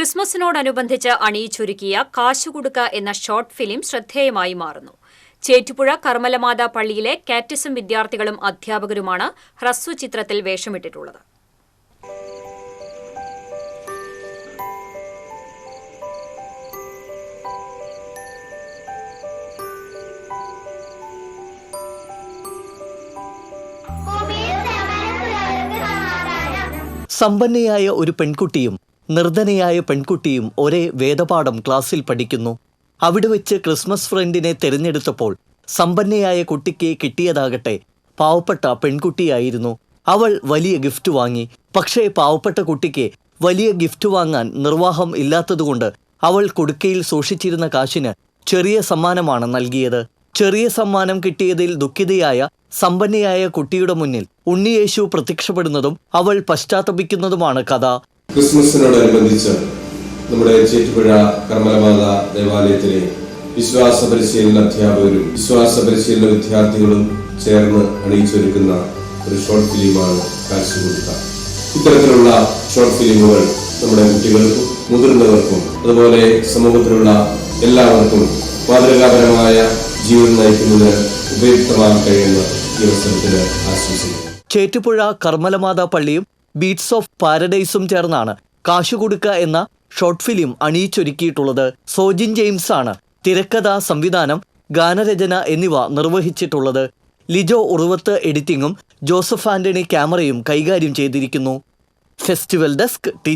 ക്രിസ്മസിനോടനുബന്ധിച്ച് അണിയിച്ചൊരുക്കിയ കാശുകുടുക്ക എന്ന short film ശ്രദ്ധേയമായി മാറുന്നു. ചേറ്റുപുഴ കർമ്മലമാത പള്ളിയിലെ കാറ്റിസം വിദ്യാർത്ഥികളും അധ്യാപകരുമാണ് ഹ്രസ്വ ചിത്രത്തിൽ വേഷമിട്ടിട്ടുള്ളത്. സമ്പന്നയായ ഒരു പെൺകുട്ടിയും നിർധനയായ പെൺകുട്ടിയും ഒരേ വേദപാഠം ക്ലാസ്സിൽ പഠിക്കുന്നു. അവിടെ വെച്ച് ക്രിസ്മസ് ഫ്രണ്ടിനെ തിരഞ്ഞെടുത്തപ്പോൾ സമ്പന്നയായ കുട്ടിക്ക് കിട്ടിയതാകട്ടെ പാവപ്പെട്ട പെൺകുട്ടിയായിരുന്നു. അവൾ വലിയ ഗിഫ്റ്റ് വാങ്ങി. പക്ഷേ പാവപ്പെട്ട കുട്ടിക്ക് വലിയ ഗിഫ്റ്റ് വാങ്ങാൻ നിർവാഹം ഇല്ലാത്തതുകൊണ്ട് അവൾ കൊടുക്കയിൽ സൂക്ഷിച്ചിരുന്ന കാശിന് ചെറിയ സമ്മാനമാണ് നൽകിയത്. ചെറിയ സമ്മാനം കിട്ടിയതിൽ ദുഃഖിതയായ സമ്പന്നയായ കുട്ടിയുടെ മുന്നിൽ ഉണ്ണിയേശു പ്രത്യക്ഷപ്പെടുന്നതും അവൾ പശ്ചാത്തപിക്കുന്നതുമാണ് കഥ. ക്രിസ്മസിനോടനുബന്ധിച്ച് നമ്മുടെ ചേറ്റുപുഴ കർമ്മലമാത ദേവാലയത്തിലെ വിശ്വാസ പരിശീലന അധ്യാപകരും വിശ്വാസ പരിശീലന വിദ്യാർത്ഥികളും ചേർന്ന് അണിയിച്ചൊരുക്കുന്ന ഒരു ഷോർട്ട് ഫിലിമാണ് കാഴ്ചകൊടുക്ക ഇത്തരത്തിലുള്ള ഷോർട്ട് ഫിലിമുകൾ നമ്മുടെ കുട്ടികൾക്കും മുതിർന്നവർക്കും അതുപോലെ സമൂഹത്തിലുള്ള എല്ലാവർക്കും മാതൃകാപരമായ ജീവിതം നയിക്കുന്നതിന് ഉപയുക്തമാകാൻ കഴിയുന്ന ഈ അവസരത്തിന് ആശംസിക്കുന്നു. ചേറ്റുപുഴ കർമ്മലമാതാ പള്ളിയും ബീറ്റ്സ് ഓഫ് പാരഡൈസും ചേർന്നാണ് കാശുകൊടുക്ക എന്ന ഷോർട്ട് ഫിലിം അണിയിച്ചൊരുക്കിയിട്ടുള്ളത്. സോജിൻ ജെയിംസ് ആണ്. തിരക്കഥ സംവിധാനം ഗാനരചന എന്നിവ നിർവഹിച്ചിട്ടുള്ളത്. ലിജോ ഉറുവത്ത് എഡിറ്റിംഗും ജോസഫ് ആന്റണി ക്യാമറയും കൈകാര്യം ചെയ്തിരിക്കുന്നു. Festival desk T